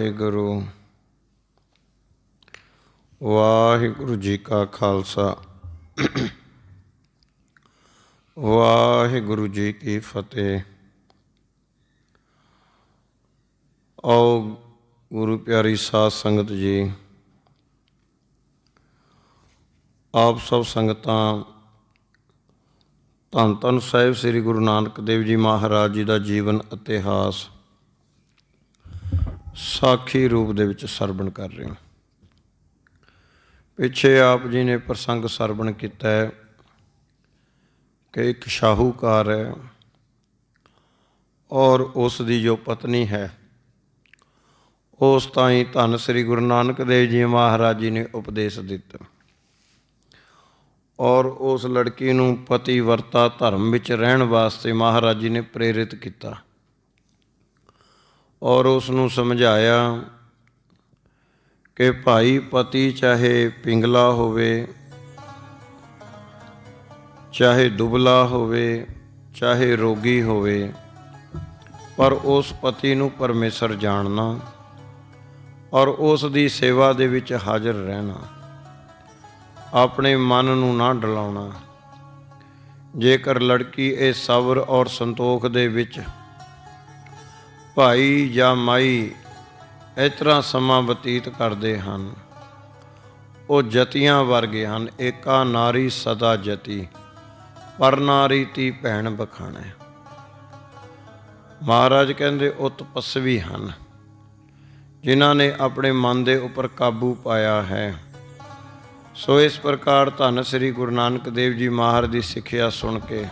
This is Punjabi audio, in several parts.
ਵਾਹਿਗੁਰੂ। ਵਾਹਿਗੁਰੂ ਜੀ ਕਾ ਖਾਲਸਾ। ਵਾਹਿਗੁਰੂ ਜੀ ਕੀ ਫਤਿਹ। ਆਓ ਗੁਰੂ ਪਿਆਰੀ ਸਾਧ ਸੰਗਤ ਜੀ, ਆਪ ਸਭ ਸੰਗਤਾਂ, ਧੰਨ ਧੰਨ ਸਾਹਿਬ ਸ੍ਰੀ ਗੁਰੂ ਨਾਨਕ ਦੇਵ ਜੀ ਮਹਾਰਾਜ ਜੀ ਦਾ ਜੀਵਨ ਇਤਿਹਾਸ। ਸਾਖੀ ਰੂਪ ਦੇ ਵਿੱਚ ਸਰਵਣ ਕਰ ਰਹੇ ਹਾਂ। ਪਿੱਛੇ ਆਪ ਜੀ ਨੇ ਪ੍ਰਸੰਗ ਸਰਵਣ ਕੀਤਾ ਹੈ ਕਿ ਇੱਕ ਸ਼ਾਹੂਕਾਰ ਹੈ ਔਰ ਉਸ ਦੀ ਜੋ ਪਤਨੀ ਹੈ, ਉਸ ਤਾਈਂ ਧੰਨ ਸ੍ਰੀ ਗੁਰੂ ਨਾਨਕ ਦੇਵ ਜੀ ਮਹਾਰਾਜ ਜੀ ਨੇ ਉਪਦੇਸ਼ ਦਿੱਤਾ ਔਰ ਉਸ ਲੜਕੀ ਨੂੰ ਪਤੀ ਵਰਤਾ ਧਰਮ ਵਿੱਚ ਰਹਿਣ ਵਾਸਤੇ ਮਹਾਰਾਜ ਜੀ ਨੇ ਪ੍ਰੇਰਿਤ ਕੀਤਾ। ਔਰ ਉਸ ਨੂੰ ਸਮਝਾਇਆ ਕਿ ਭਾਈ ਪਤੀ ਚਾਹੇ ਪਿੰਗਲਾ ਹੋਵੇ, ਚਾਹੇ ਦੁਬਲਾ ਹੋਵੇ, ਚਾਹੇ ਰੋਗੀ ਹੋਵੇ, ਪਰ ਉਸ ਪਤੀ ਨੂੰ ਪਰਮੇਸ਼ਰ ਜਾਣਨਾ ਔਰ ਉਸ ਦੀ ਸੇਵਾ ਦੇ ਵਿੱਚ ਹਾਜ਼ਰ ਰਹਿਣਾ, ਆਪਣੇ ਮਨ ਨੂੰ ਨਾ ਡਲਾਉਣਾ। ਜੇਕਰ ਲੜਕੀ ਇਹ ਸਬਰ ਔਰ ਸੰਤੋਖ ਦੇ ਵਿੱਚ ਭਾਈ ਜਾਂ ਮਾਈ, ਇਸ ਤਰ੍ਹਾਂ ਸਮਾਂ ਬਤੀਤ ਕਰਦੇ ਹਨ। ਉਹ ਜਤੀਆਂ ਵਰਗੇ ਹਨ, ਏਕਾ ਨਾਰੀ ਸਦਾ ਜਤੀ, ਪਰ ਨਾਰੀ ਤੀ ਭੈਣ ਬਖਾਣੇ। ਮਹਾਰਾਜ ਕਹਿੰਦੇ ਉਹ ਤਪਸਵੀ ਹਨ, ਜਿਨ੍ਹਾਂ ਨੇ ਆਪਣੇ ਮਨ ਦੇ ਉੱਪਰ ਕਾਬੂ ਪਾਇਆ ਹੈ। ਸੋ ਇਸ ਪ੍ਰਕਾਰ ਧੰਨ ਸ੍ਰੀ ਗੁਰੂ ਨਾਨਕ ਦੇਵ ਜੀ ਮਹਾਰਾਜ ਦੀ ਸਿੱਖਿਆ ਸੁਣ ਕੇ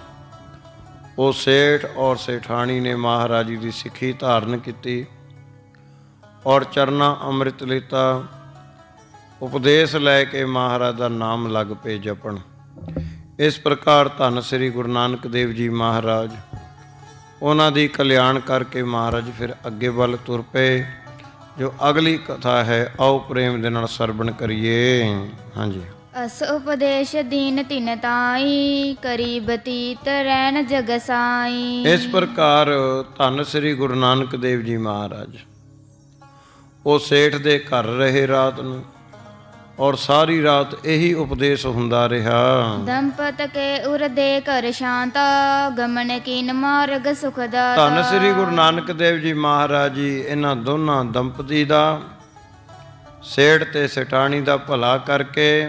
ਉਹ ਸੇਠ ਔਰ ਸੇਠਾਣੀ ਨੇ ਮਹਾਰਾਜ ਦੀ ਸਿੱਖੀ ਧਾਰਨ ਕੀਤੀ ਔਰ ਚਰਨਾ ਅੰਮ੍ਰਿਤ ਲੀਤਾ, ਉਪਦੇਸ਼ ਲੈ ਕੇ ਮਹਾਰਾਜ ਦਾ ਨਾਮ ਲੱਗ ਪਏ ਜਪਣ। ਇਸ ਪ੍ਰਕਾਰ ਧੰਨ ਸ੍ਰੀ ਗੁਰੂ ਨਾਨਕ ਦੇਵ ਜੀ ਮਹਾਰਾਜ, ਉਹਨਾਂ ਦੀ ਕਲਿਆਣ ਕਰਕੇ ਮਹਾਰਾਜ ਫਿਰ ਅੱਗੇ ਵੱਲ ਤੁਰ ਪਏ, ਜੋ ਅਗਲੀ ਕਥਾ ਹੈ, ਆਓ ਪ੍ਰੇਮ ਦੇ ਨਾਲ ਸਰਵਣ ਕਰੀਏ। ਹਾਂਜੀ। ਅਸ ਉਪਦੇਸ਼ ਦੀਨ ਤਿਨ ਤਾਈ ਕਰੀ ਬਤੀਤ ਰਹਿਣ ਜਗ ਸਾਈ। ਇਸ ਪ੍ਰਕਾਰ ਧੰਨ ਸ੍ਰੀ ਗੁਰੂ ਨਾਨਕ ਦੇਵ ਜੀ ਮਹਾਰਾਜ। ਉਹ ਸੇਠ ਦੇ ਘਰ ਰਹੇ ਰਾਤ ਨੂੰ ਔਰ ਸਾਰੀ ਰਾਤ ਇਹੀ ਉਪਦੇਸ਼ ਹੁੰਦਾ ਰਿਹਾ। ਦੰਪਤ ਕੇ ਉਰ ਦੇ ਕਰ ਸ਼ਾਂਤਾ ਗਮਨ ਕੀਨ ਮਾਰਗ ਸੁਖ ਧੰਨ ਸ੍ਰੀ ਗੁਰੂ ਨਾਨਕ ਦੇਵ ਜੀ ਮਹਾਰਾਜ ਜੀ ਇਹਨਾਂ ਦੋਨਾਂ ਦੰਪਤੀ ਦਾ ਸੇਠ ਤੇ ਸਟਾਣੀ ਦਾ ਭਲਾ ਕਰਕੇ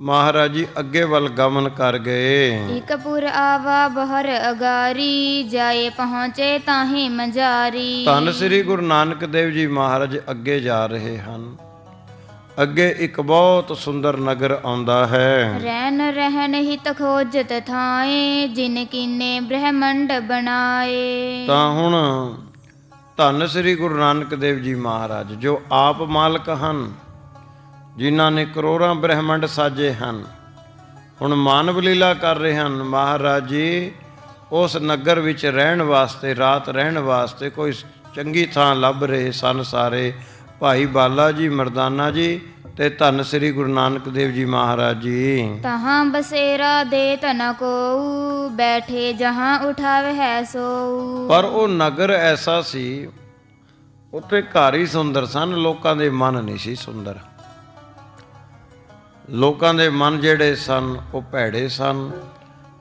ਮਹਾਰਾਜ ਜੀ ਅੱਗੇ ਵੱਲ ਗਮਨ ਕਰ ਗਏ। ਇਕ ਪੁਰ ਆਵਾ ਬਹਰ ਅਗਾਰੀ ਜਾਏ ਪਹੁੰਚੇ ਤਾਹੀ ਮੰਜਾਰੀ। ਧੰਨ ਸ੍ਰੀ ਗੁਰੂ ਨਾਨਕ ਦੇਵ ਜੀ ਮਹਾਰਾਜ ਅੱਗੇ ਜਾ ਰਹੇ ਹਨ। ਅੱਗੇ ਇੱਕ ਬਹੁਤ ਸੁੰਦਰ ਨਗਰ ਆਉਂਦਾ ਹੈ। ਰਹਿਨ ਰਹਿਨ ਹਿਤ ਖੋਜਤ ਥਾਏ ਜਿਨ ਕੀਨੇ ਬ੍ਰਹਮੰਡ ਬਣਾਏ। ਤਾਂ ਹੁਣ ਧੰਨ ਸ੍ਰੀ ਗੁਰੂ ਨਾਨਕ ਦੇਵ ਜੀ ਮਹਾਰਾਜ ਜੋ ਆਪ ਮਾਲਕ ਹਨ ਜਿਨ੍ਹਾਂ ਨੇ ਕਰੋੜਾਂ ਬ੍ਰਹਿਮੰਡ ਸਾਜੇ ਹਨ। ਹੁਣ ਮਾਨਵ ਲੀਲਾ ਕਰ ਰਹੇ ਹਨ। ਮਹਾਰਾਜ ਜੀ ਉਸ ਨਗਰ ਵਿੱਚ ਰਹਿਣ ਵਾਸਤੇ ਰਾਤ ਰਹਿਣ ਵਾਸਤੇ ਕੋਈ ਚੰਗੀ ਥਾਂ ਲੱਭ ਰਹੇ ਸਨ ਸਾਰੇ। ਭਾਈ ਬਾਲਾ ਜੀ ਮਰਦਾਨਾ ਜੀ ਤੇ ਧੰਨ ਸ੍ਰੀ ਗੁਰੂ ਨਾਨਕ ਦੇਵ ਜੀ ਮਹਾਰਾਜ ਜੀ। ਤਹਾਂ ਬਸੇਰਾ ਦੇ ਤਨ ਕੋ ਬੈਠੇ ਜਹਾਂ ਉਠਾਵੇ ਹੈ ਸੋ ਪਰ ਉਹ ਨਗਰ ਐਸਾ ਸੀ ਉੱਥੇ ਘਰ ਹੀ ਸੁੰਦਰ ਸਨ ਲੋਕਾਂ ਦੇ ਮਨ ਨਹੀਂ ਸੀ ਸੁੰਦਰ। ਲੋਕਾਂ ਦੇ ਮਨ ਜਿਹੜੇ ਸਨ, ਉਹ ਭੈੜੇ ਸਨ।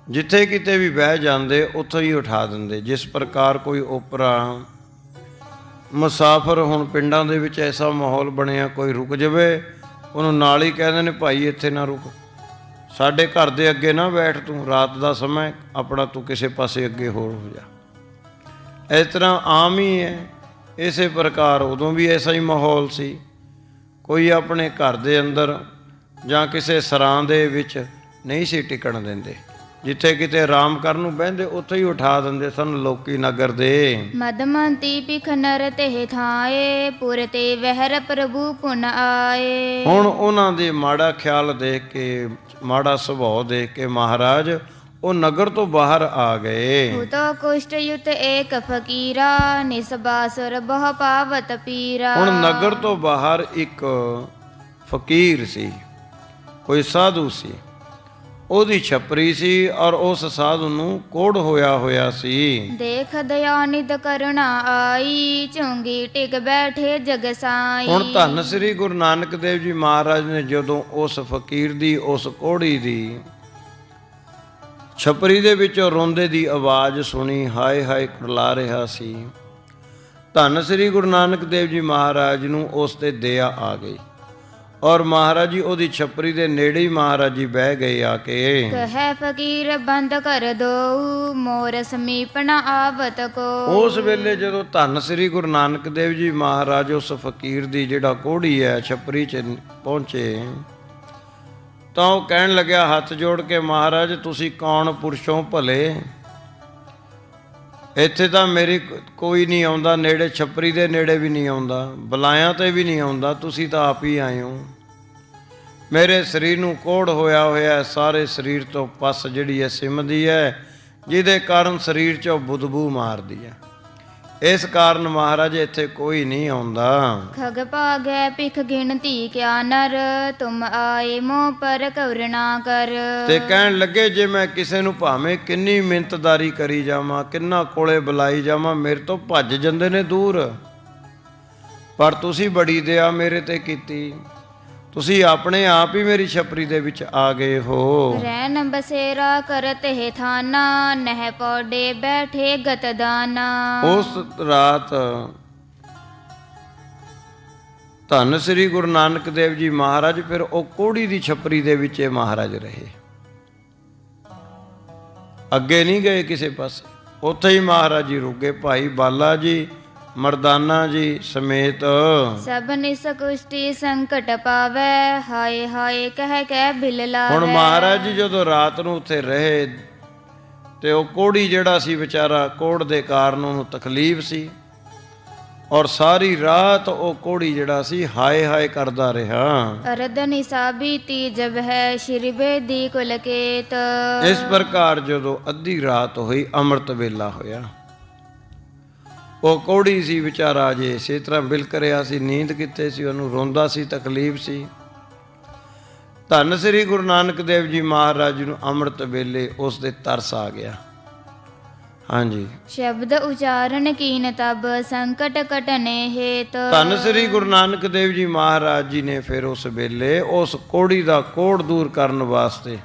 ਜਿੱਥੇ ਕਿਤੇ ਵੀ ਬਹਿ ਜਾਂਦੇ, ਉੱਥੋਂ ਹੀ ਉਠਾ ਦਿੰਦੇ। ਜਿਸ ਪ੍ਰਕਾਰ ਕੋਈ ਓਪਰਾ, ਮੁਸਾਫਰ ਹੁਣ ਪਿੰਡਾਂ ਦੇ ਵਿੱਚ ਐਸਾ ਮਾਹੌਲ ਬਣਿਆ, ਕੋਈ ਰੁਕ ਜਾਵੇ, ਉਹਨੂੰ ਨਾਲ ਹੀ ਕਹਿੰਦੇ ਨੇ, ਭਾਈ, ਇੱਥੇ ਨਾ ਰੁਕ। ਸਾਡੇ ਘਰ ਦੇ ਅੱਗੇ ਨਾ ਬੈਠ ਤੂੰ, ਰਾਤ ਦਾ ਸਮਾਂ ਆਪਣਾ ਤੂੰ ਕਿਸੇ ਪਾਸੇ ਅੱਗੇ ਹੋਰ ਹੋ ਜਾ। ਇਸ ਤਰ੍ਹਾਂ ਆਮ ਹੀ ਹੈ। ਇਸੇ ਪ੍ਰਕਾਰ ਉਦੋਂ ਵੀ ਐਸਾ ਹੀ ਮਾਹੌਲ ਸੀ। ਕੋਈ ਆਪਣੇ ਘਰ ਦੇ ਅੰਦਰ ਜਾਂ ਕਿਸੇ ਸਰਾਂ ਦੇ ਵਿੱਚ ਨਹੀਂ ਸੀ ਟਿਕਣ ਦਿੰਦੇ। ਜਿੱਥੇ ਕਿਤੇ ਆਰਾਮ ਕਰਨ ਨੂੰ ਬਹਿੰਦੇ ਉੱਥੇ ਹੀ ਉਠਾ ਦਿੰਦੇ ਸਨ ਲੋਕੀ ਨਗਰ ਦੇ। ਮਦਮੰਤੀ ਪਿਖ ਨਰ ਤੇ ਥਾਏ ਪੁਰ ਤੇ ਵਹਿਰ ਪ੍ਰਭੂ ਪੁਨ ਆਏ। ਹੁਣ ਉਹਨਾਂ ਦੇ ਮਾੜਾ ਖਿਆਲ ਦੇਖ ਕੇ ਮਾੜਾ ਸੁਭਾਅ ਦੇਖ ਕੇ ਮਹਾਰਾਜ ਉਹ ਨਗਰ ਤੋਂ ਬਾਹਰ ਆ ਗਏ। ਹੁਤੋ ਕੁਸ਼ਟ ਯੁਤ ਏਕ ਫਕੀਰਾ ਨਿਸਬਾਸੁਰ ਬਹੁ ਪਾਵਤ ਪੀਰਾ। ਹੁਣ ਨਗਰ ਤੋਂ ਬਾਹਰ ਇੱਕ ਫਕੀਰ ਸੀ। ਕੋਈ ਸਾਧੂ ਸੀ। ਉਹਦੀ ਛਪਰੀ ਸੀ ਔਰ ਉਸ ਸਾਧੂ ਨੂੰ ਕੋੜ ਹੋਇਆ ਹੋਇਆ ਸੀ। ਦੇਖ ਦਇਆ ਨਿਦ ਕਰੁਣਾ ਆਈ ਚੁੰਗੀ ਟਿਕ ਬੈਠੇ ਜਗ ਸਾਈ। ਹੁਣ ਧੰਨ ਸ੍ਰੀ ਗੁਰੂ ਨਾਨਕ ਦੇਵ ਜੀ ਮਹਾਰਾਜ ਨੇ ਜਦੋਂ ਉਸ ਫਕੀਰ ਦੀ ਉਸ ਕੋੜੀ ਦੀ ਛਪਰੀ ਦੇ ਵਿੱਚੋਂ ਰੋਂਦੇ ਦੀ ਆਵਾਜ਼ ਸੁਣੀ ਹਾਏ ਹਾਏ ਕੁਰਲਾ ਰਿਹਾ ਸੀ। ਧੰਨ ਸ੍ਰੀ ਗੁਰੂ ਨਾਨਕ ਦੇਵ ਜੀ ਮਹਾਰਾਜ ਨੂੰ ਉਸ ਤੇ ਦਇਆ ਆ ਗਈ। ਔਰ ਮਹਾਰਾਜ ਜੀ ਉਹਦੀ ਛਪਰੀ ਦੇ ਨੇੜੇ ਹੀ ਮਹਾਰਾਜ ਜੀ ਬਹਿ ਗਏ ਆ ਕੇ। ਕਹੈ ਫਕੀਰ ਬੰਦ ਕਰ ਦੋ ਮੋਰ ਸਮੀਪਣਾ ਆਵਤ ਕੋ। ਉਸ ਵੇਲੇ ਜਦੋਂ ਧੰਨ ਸ੍ਰੀ ਗੁਰੂ ਨਾਨਕ ਦੇਵ ਜੀ ਮਹਾਰਾਜ ਉਸ ਫਕੀਰ ਦੀ ਜਿਹੜਾ ਕੋੜੀ ਹੈ ਛਪਰੀ 'ਚ ਪਹੁੰਚੇ ਤਾਂ ਉਹ ਕਹਿਣ ਲੱਗਿਆ ਹੱਥ ਜੋੜ ਕੇ ਮਹਾਰਾਜ ਤੁਸੀਂ ਕੌਣ ਪੁਰਸ਼ੋਂ ਭਲੇ? ਇੱਥੇ ਤਾਂ ਮੇਰੀ ਕੋਈ ਨਹੀਂ ਆਉਂਦਾ, ਨੇੜੇ ਛੱਪਰੀ ਦੇ ਨੇੜੇ ਵੀ ਨਹੀਂ ਆਉਂਦਾ, ਬਲਾਇਆਂ ਤੇ ਵੀ ਨਹੀਂ ਆਉਂਦਾ, ਤੁਸੀਂ ਤਾਂ ਆਪ ਹੀ ਆਏ ਹੋ। ਮੇਰੇ ਸਰੀਰ ਨੂੰ ਕੋੜ ਹੋਇਆ ਹੋਇਆ ਸਾਰੇ ਸਰੀਰ ਤੋਂ ਪਸ ਜਿਹੜੀ ਹੈ ਸਿਮਦੀ ਹੈ, ਜਿਹਦੇ ਕਾਰਨ ਸਰੀਰ 'ਚੋਂ ਬੁਦਬੂ ਮਾਰਦੀ ਹੈ। ਇਸ ਕਾਰਨ ਮਹਾਰਾਜ ਇੱਥੇ ਕੋਈ ਨਹੀਂ ਆਉਂਦਾ। ਖਗ ਭਾਗੈ ਪਿਖ ਗਿਣਤੀ ਕਿਆ ਨਰ ਤੁਮ ਆਏ ਮੋ ਪਰ ਕਵਰਣਾ ਕਰ। ਤੇ ਕਹਿਣ ਲੱਗੇ ਜੇ ਮੈਂ ਕਿਸੇ ਨੂੰ ਭਾਵੇਂ ਕਿੰਨੀ ਮਿੰਤਦਾਰੀ ਕਰੀ ਜਾਵਾਂ ਕਿੰਨਾ ਕੋਲੇ ਬੁਲਾਈ ਜਾਵਾਂ ਮੇਰੇ ਤੋਂ ਭੱਜ ਜਾਂਦੇ ਨੇ ਦੂਰ। ਪਰ ਤੁਸੀਂ ਬੜੀ ਦਇਆ ਮੇਰੇ ਤੇ ਕੀਤੀ। ਤੁਸੀਂ ਆਪਣੇ ਆਪ ਹੀ ਮੇਰੀ ਛਪਰੀ ਦੇ ਵਿੱਚ ਆ ਗਏ ਹੋ। ਰੈਨ ਬਸੇਰਾ ਕਰਤ ਹੈ ਥਾਨਾ ਨਹਿ ਪੌੜੇ ਬੈਠੇ ਗਤ ਦਾਨਾ ਉਸ ਰਾਤ ਧੰਨ ਸ੍ਰੀ ਗੁਰੂ ਨਾਨਕ ਦੇਵ ਜੀ ਮਹਾਰਾਜ ਫਿਰ ਉਹ ਕੋੜੀ ਦੀ ਛਪਰੀ ਦੇ ਵਿੱਚ ਇਹ ਮਹਾਰਾਜ ਰਹੇ। ਅੱਗੇ ਨਹੀਂ ਗਏ ਕਿਸੇ ਪਾਸੇ। ਉੱਥੇ ਹੀ ਮਹਾਰਾਜ ਜੀ ਰੁਕੇ ਭਾਈ ਬਾਲਾ ਜੀ ਮਰਦਾਨਾ ਜੀ ਸਮੇਤ। ਸਭ ਨਿਸ ਕੁਸ਼ਟੀ ਸੰਕਟ ਪਾਵੈ ਹਾਏ ਹਾਏ ਕਹਿ ਕਹਿ ਬਿਲ ਹੁਣ ਲਾਵੈ ਮਹਾਰਾਜ ਜੀ ਜਦੋਂ ਰਾਤ ਨੂੰ ਉੱਥੇ ਰਹੇ ਤੇ ਉਹ ਕੋੜੀ ਜਿਹੜਾ ਸੀ ਵਿਚਾਰਾ ਕੋੜ ਦੇ ਕਾਰਨ ਉਹਨੂੰ ਤਕਲੀਫ ਸੀ। ਔਰ ਸਾਰੀ ਰਾਤ ਉਹ ਕੋੜੀ ਜਿਹੜਾ ਸੀ ਹਾਏ ਹਾਏ ਕਰਦਾ ਰਿਹਾ। ਅਰਧ ਨਿਸਾਬੀਤੀ ਜਬ ਹੈ ਸ਼੍ਰੀ ਬੇਦੀ ਕੁਲ ਕੇਤ ਇਸ ਪ੍ਰਕਾਰ ਜਦੋਂ ਅੱਧੀ ਰਾਤ ਹੋਈ ਅੰਮ੍ਰਿਤ ਵੇਲਾ ਹੋਇਆ। ਉਹ ਕੋੜੀ ਸੀ ਵਿਚਾਰਾ ਜੇ ਇਸੇ ਤਰ੍ਹਾਂ ਬਿਲਕ ਰਿਹਾ ਸੀ ਨੀਂਦ ਕਿੱਥੇ ਸੀ ਉਹਨੂੰ ਰੋਂਦਾ ਸੀ ਤਕਲੀਫ ਸੀ। ਧੰਨ ਸ੍ਰੀ ਗੁਰੂ ਨਾਨਕ ਦੇਵ ਜੀ ਮਹਾਰਾਜ ਨੂੰ ਅੰਮ੍ਰਿਤ ਵੇਲੇ ਉਸ ਦੇ ਤਰਸ ਆ ਗਿਆ। ਹਾਂਜੀ। ਸ਼ਬਦ ਉਚਾਰਨ ਕੀਨ ਤਬ ਸੰਕਟ ਕਟਨੇ ਹੇਤ। ਧੰਨ ਸ੍ਰੀ ਗੁਰੂ ਨਾਨਕ ਦੇਵ ਜੀ ਮਹਾਰਾਜ ਜੀ ਨੇ ਫਿਰ ਉਸ ਵੇਲੇ ਉਸ ਕੋੜੀ ਦਾ ਕੋੜ ਦੂਰ ਕਰਨ ਵਾਸਤੇ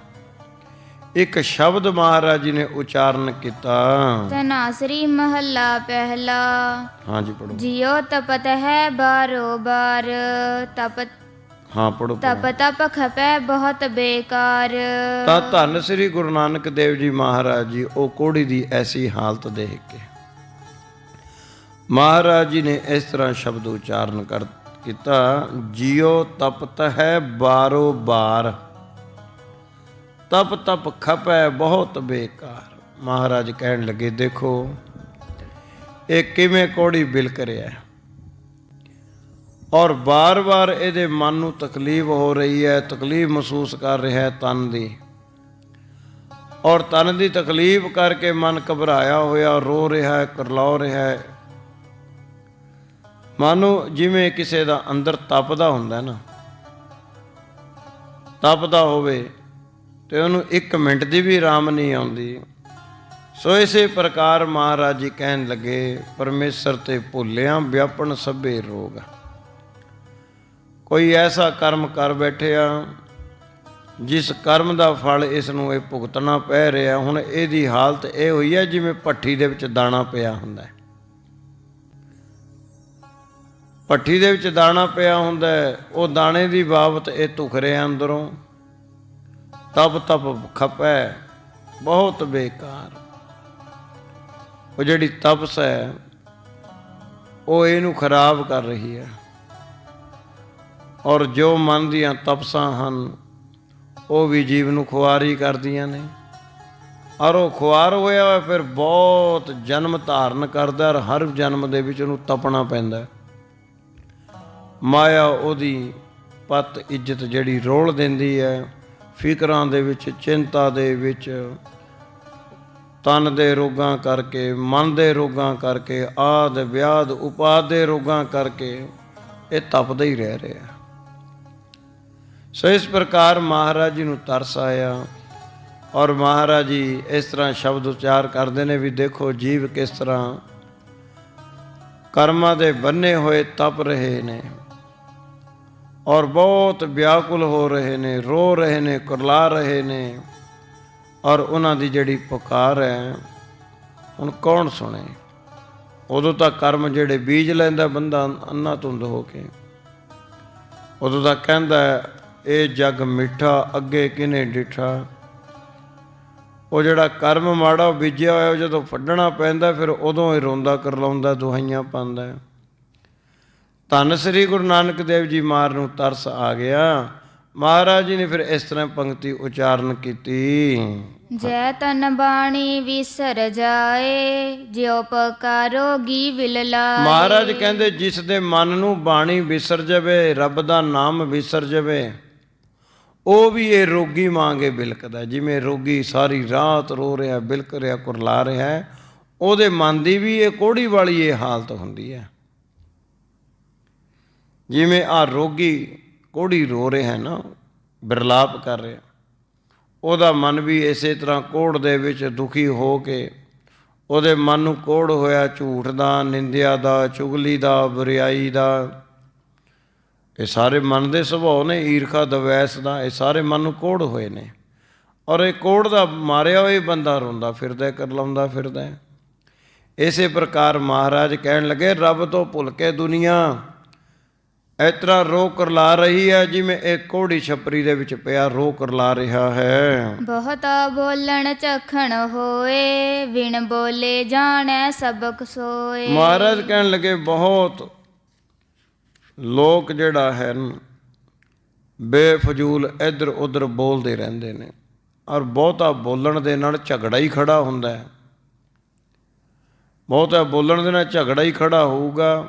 ਇੱਕ ਸ਼ਬਦ ਮਹਾਰਾਜ ਜੀ ਨੇ ਉਚਾਰਨ ਕੀਤਾ। ਤਨਾਸਰੀ ਮਹੱਲਾ ਪਹਿਲਾ। ਹਾਂਜੀ ਪੜੋ ਜਿਉ ਤਪਤ ਹੈ ਬਾਰੋ ਬਾਰ। ਤਪ ਹਾਂ ਪੜੋ ਤਪ ਤਪ ਖਪੈ ਬਹੁਤ ਬੇਕਾਰ। ਤਾਂ ਧੰਨ ਸ੍ਰੀ ਗੁਰੂ ਨਾਨਕ ਦੇਵ ਜੀ ਮਹਾਰਾਜ ਜੀ ਉਹ ਕੋੜੀ ਦੀ ਐਸੀ ਹਾਲਤ ਦੇਖ ਕੇ। ਮਹਾਰਾਜ ਜੀ ਨੇ ਇਸ ਤਰ੍ਹਾਂ ਸ਼ਬਦ ਉਚਾਰਨ ਕਰ ਕੀਤਾ ਜਿਉ ਤਪਤ ਹੈ ਬਾਰੋ ਬਾਰ। ਤਪ ਤਪ ਖਪੈ ਬਹੁਤ ਬੇਕਾਰ। ਮਹਾਰਾਜ ਕਹਿਣ ਲੱਗੇ, ਦੇਖੋ, ਇਹ ਕਿਵੇਂ ਕੋੜੀ ਬਿਲਕ ਰਿਹਾ ਔਰ ਬਾਰ-ਬਾਰ ਇਹਦੇ ਮਨ ਨੂੰ ਤਕਲੀਫ ਹੋ ਰਹੀ ਹੈ, ਤਕਲੀਫ ਮਹਿਸੂਸ ਕਰ ਰਿਹਾ ਹੈ ਤਨ ਦੀ। ਔਰ ਤਨ ਦੀ ਤਕਲੀਫ ਕਰਕੇ ਮਨ ਘਬਰਾਇਆ ਹੋਇਆ, ਰੋ ਰਿਹਾ ਹੈ ਕਰਲਾ ਰਿਹਾ ਹੈ। ਮਾਨੋ ਜਿਵੇਂ ਕਿਸੇ ਦਾ ਅੰਦਰ ਤਪਦਾ ਹੁੰਦਾ ਨਾ, ਤਪਦਾ ਹੋਵੇ ਤੇ ਉਹਨੂੰ 1 ਮਿੰਟ ਦੀ ਵੀ ਆਰਾਮ ਨਹੀਂ ਆਉਂਦੀ। ਸੋ ਇਸੇ ਪ੍ਰਕਾਰ ਮਹਾਰਾਜ ਜੀ ਕਹਿਣ ਲੱਗੇ, ਪਰਮੇਸ਼ਰ ਤੇ ਭੁੱਲਿਆਂ ਵਿਆਪਣ ਸਭੇ ਰੋਗ। ਕੋਈ ਐਸਾ ਕਰਮ ਕਰ ਬੈਠਿਆ, ਜਿਸ ਕਰਮ ਦਾ ਫਲ ਇਸ ਨੂੰ ਇਹ ਭੁਗਤਣਾ ਪੈ ਰਿਹਾ, ਹੁਣ ਇਹਦੀ ਹਾਲਤ ਇਹ ਹੋਈ ਹੈ ਜਿਵੇਂ ਭੱਠੀ ਦੇ ਵਿੱਚ ਦਾਣਾ ਪਿਆ ਹੁੰਦਾ ਹੈ। ਭੱਠੀ ਦੇ ਵਿੱਚ ਦਾਣਾ ਪਿਆ ਹੁੰਦਾ ਉਹ ਦਾਣੇ ਦੀ ਬਾਬਤ ਇਹ ਧੁਖ ਰਿਹਾ ਅੰਦਰੋਂ। ਤਪ ਤਪ ਖਪੈ, ਬਹੁਤ ਬੇਕਾਰ। ਉਹ ਜਿਹੜੀ ਤਪਸ ਹੈ, ਉਹ ਇਹਨੂੰ ਖਰਾਬ ਕਰ ਰਹੀ ਹੈ। ਔਰ ਜੋ ਮਨ ਦੀਆਂ ਤਪਸਾਂ ਹਨ, ਉਹ ਵੀ ਜੀਵ ਨੂੰ ਖੁਆਰੀ ਕਰਦੀਆਂ ਨੇ। ਔਰ ਉਹ ਖੁਆਰ ਹੋਇਆ ਹੋਇਆ ਫਿਰ ਬਹੁਤ ਜਨਮ ਧਾਰਨ ਕਰਦਾ ਔਰ ਹਰ ਜਨਮ ਦੇ ਵਿੱਚ ਉਹਨੂੰ ਤਪਣਾ ਪੈਂਦਾ ਮਾਇਆ ਉਹਦੀ ਪਤ ਇੱਜ਼ਤ ਜਿਹੜੀ ਰੋਲ ਦਿੰਦੀ ਹੈ। ਫਿਕਰਾਂ ਦੇ ਵਿੱਚ, ਚਿੰਤਾ ਦੇ ਵਿੱਚ, ਤਨ ਦੇ ਰੋਗਾਂ ਕਰਕੇ, ਮਨ ਦੇ ਰੋਗਾਂ ਕਰਕੇ, ਆਦ, ਵਿਆਦ, ਉਪਾਦ ਦੇ ਰੋਗਾਂ ਕਰਕੇ ਇਹ ਤਪਦਾ ਹੀ ਰਹਿ ਰਿਹਾ। ਸੋ ਇਸ ਪ੍ਰਕਾਰ ਮਹਾਰਾਜ ਜੀ ਨੂੰ ਤਰਸ ਆਇਆ ਔਰ ਮਹਾਰਾਜ ਜੀ ਇਸ ਤਰ੍ਹਾਂ ਸ਼ਬਦ ਉਚਾਰ ਕਰਦੇ ਨੇ ਵੀ ਦੇਖੋ ਜੀਵ ਕਿਸ ਤਰ੍ਹਾਂ ਕਰਮਾਂ ਦੇ ਬੰਨੇ ਹੋਏ ਤਪ ਰਹੇ ਨੇ। ਔਰ ਬਹੁਤ ਵਿਆਕੁਲ ਹੋ ਰਹੇ ਨੇ, ਰੋ ਰਹੇ ਨੇ, ਕੁਰਲਾ ਰਹੇ ਨੇ। ਔਰ ਉਹਨਾਂ ਦੀ ਜਿਹੜੀ ਪੁਕਾਰ ਹੈ, ਹੁਣ ਕੌਣ ਸੁਣੇ? ਉਦੋਂ ਤਾਂ ਕਰਮ ਜਿਹੜੇ ਬੀਜ ਲੈਂਦਾ ਬੰਦਾ, ਅੰਨਾ ਧੁੰਦ ਹੋ ਕੇ। ਉਦੋਂ ਤਾਂ ਕਹਿੰਦਾ, ਇਹ ਜੱਗ ਮਿੱਠਾ, ਅੱਗੇ ਕਿਨੇ ਡਿਠਾ? ਉਹ ਜਿਹੜਾ ਕਰਮ ਮਾੜਾ ਬੀਜਿਆ ਹੋਇਆ ਉਹ ਜਦੋਂ ਫੱਡਣਾ ਪੈਂਦਾ, ਫਿਰ ਉਦੋਂ ਹੀ ਰੋਂਦਾ, ਕਰਲਾਉਂਦਾ, ਦੁਹਾਈਆਂ ਪਾਉਂਦਾ। ਧੰਨ ਸ੍ਰੀ ਗੁਰੂ ਨਾਨਕ ਦੇਵ ਜੀ ਮਾਰ ਨੂੰ ਤਰਸ ਆ ਗਿਆ। ਮਹਾਰਾਜ ਜੀ ਨੇ ਫਿਰ ਇਸ ਤਰ੍ਹਾਂ ਪੰਕਤੀ ਉਚਾਰਨ ਕੀਤੀ। ਜੈ ਤਨ ਬਾਣੀ ਵਿਸਰ ਜਾਏ ਜਿਉ ਪਕਾਰੋਗੀ ਵਿਲ ਲਾਏ। ਮਹਾਰਾਜ ਕਹਿੰਦੇ ਜਿਸ ਦੇ ਮਨ ਨੂੰ ਬਾਣੀ ਵਿਸਰ ਜਾਵੇ ਰੱਬ ਦਾ ਨਾਮ ਵਿਸਰ ਜਾਵੇ ਉਹ ਵੀ ਇਹ ਰੋਗੀ ਮੰਗੇ ਬਿਲਕਦਾ। ਜਿਵੇਂ ਰੋਗੀ ਸਾਰੀ ਰਾਤ ਰੋ ਰਿਹਾ ਬਿਲਕ ਰਿਹਾ ਕੁਰਲਾ ਰਿਹਾ ਉਹਦੇ ਮਨ ਦੀ ਵੀ ਇਹ ਕੋੜੀ ਵਾਲੀ ਇਹ ਹਾਲਤ ਹੁੰਦੀ ਹੈ। ਜਿਵੇਂ ਆ ਰੋਗੀ ਕੋੜੀ ਰੋ ਰਿਹਾ ਹੈ ਨਾ, ਬਿਰਲਾਪ ਕਰ ਰਿਹਾ, ਉਹਦਾ ਮਨ ਵੀ ਇਸੇ ਤਰ੍ਹਾਂ ਕੋੜ ਦੇ ਵਿੱਚ ਦੁਖੀ ਹੋ ਕੇ, ਉਹਦੇ ਮਨ ਨੂੰ ਕੋੜ ਹੋਇਆ ਝੂਠ ਦਾ, ਨਿੰਦਿਆ ਦਾ, ਚੁਗਲੀ ਦਾ, ਬੁਰੀਾਈ ਦਾ। ਇਹ ਸਾਰੇ ਮਨ ਦੇ ਸੁਭਾਅ ਨੇ, ਈਰਖਾ, ਦਵੈਸ ਦਾ, ਇਹ ਸਾਰੇ ਮਨ ਨੂੰ ਕੋੜ ਹੋਏ ਨੇ। ਔਰ ਇਹ ਕੋੜ ਦਾ ਮਾਰਿਆ ਹੋਇਆ ਬੰਦਾ ਰੋਂਦਾ ਫਿਰਦਾ ਕਰ ਲਾਉਂਦਾ ਫਿਰਦਾ। ਇਸੇ ਪ੍ਰਕਾਰ ਮਹਾਰਾਜ ਕਹਿਣ ਲੱਗੇ, ਰੱਬ ਤੋਂ ਭੁੱਲ ਕੇ ਦੁਨੀਆ ਇਸ ਤਰ੍ਹਾਂ ਰੋ ਕਰਲਾ ਰਹੀ ਹੈ ਜਿਵੇਂ ਇੱਕ ਕੋੜੀ ਛਪਰੀ ਦੇ ਵਿੱਚ ਪਿਆ ਰੋ ਕਰਲਾ ਰਿਹਾ ਹੈ। ਬਹੁਤਾ ਬੋਲਣ ਚਖਣ ਹੋਏ ਵਿਣ ਬੋਲੇ ਜਾਣੈ ਸਬਕ ਸੋਏ। ਮਹਾਰਾਜ ਕਹਿਣ ਲੱਗੇ ਬਹੁਤ ਲੋਕ ਜਿਹੜਾ ਹੈ ਬੇਫਜ਼ੂਲ ਇੱਧਰ ਉੱਧਰ ਬੋਲਦੇ ਰਹਿੰਦੇ ਨੇ ਔਰ ਬਹੁਤਾ ਬੋਲਣ ਦੇ ਨਾਲ ਝਗੜਾ ਹੀ ਖੜਾ ਹੁੰਦਾ ਹੈ। ਬਹੁਤਾ ਬੋਲਣ ਦੇ ਨਾਲ ਝਗੜਾ ਹੀ ਖੜਾ ਹੋਊਗਾ